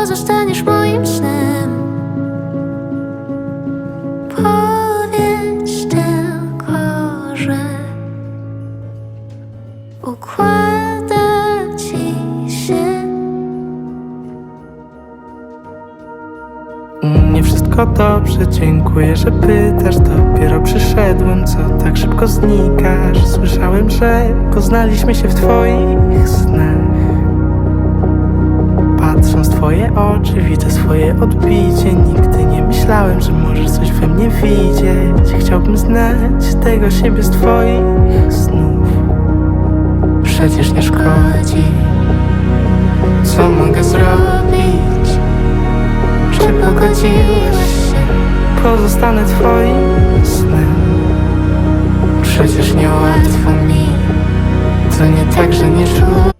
pozostaniesz moim snem. Powiedz tylko, że układa ci się. U mnie wszystko dobrze, dziękuję, że pytasz Dopiero przyszedłem, co tak szybko znikasz Słyszałem, że poznaliśmy się w twoich snach oczy, widzę swoje odbicie Nigdy nie myślałem, że możesz coś we mnie widzieć Chciałbym znać tego siebie z twoich snów Przecież nie szkodzi Co mogę zrobić? Czy pogodziłeś się? Pozostanę twoim snem Przecież niełatwo mi To nie tak, że nie czuję